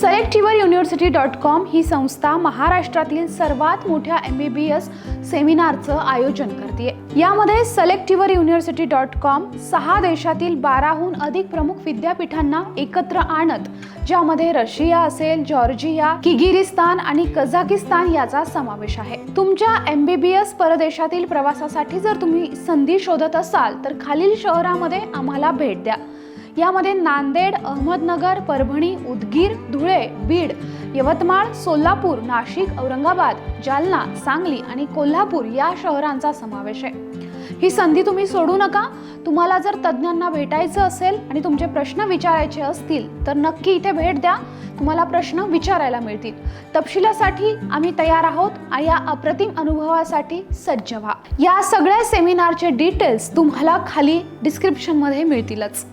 सलेक्टिव्हर university dot com ही संस्था महाराष्ट्रातील सर्वात मोठ्या एम बी बी एस सेमिनारचं आयोजन करते. यामध्ये सलेक्टिव्हर युनिव्हर्सिटी डॉट कॉम सहा देशातील बाराहून अधिक प्रमुख विद्यापीठांना एकत्र आणत ज्यामध्ये रशिया असेल जॉर्जिया किगिरिस्तान आणि कझाकिस्तान याचा समावेश आहे. तुमच्या एम बी बी एस परदेशातील प्रवासासाठी जर तुम्ही संधी शोधत असाल तर खालील शहरामध्ये आम्हाला भेट द्या. यामध्ये नांदेड अहमदनगर परभणी उदगीर धुळे बीड यवतमाळ सोलापूर नाशिक औरंगाबाद जालना सांगली आणि कोल्हापूर या शहरांचा समावेश आहे. ही संधी तुम्ही सोडू नका. तुम्हाला जर तज्ज्ञांना भेटायचं असेल आणि तुमचे प्रश्न विचारायचे असतील तर नक्की इथे भेट द्या. तुम्हाला प्रश्न विचारायला मिळतील. तपशिलासाठी आम्ही तयार आहोत आणि या अप्रतिम अनुभवासाठी सज्ज व्हा. या सगळ्या सेमिनारचे डिटेल्स तुम्हाला खाली डिस्क्रिप्शनमध्ये मिळतीलच.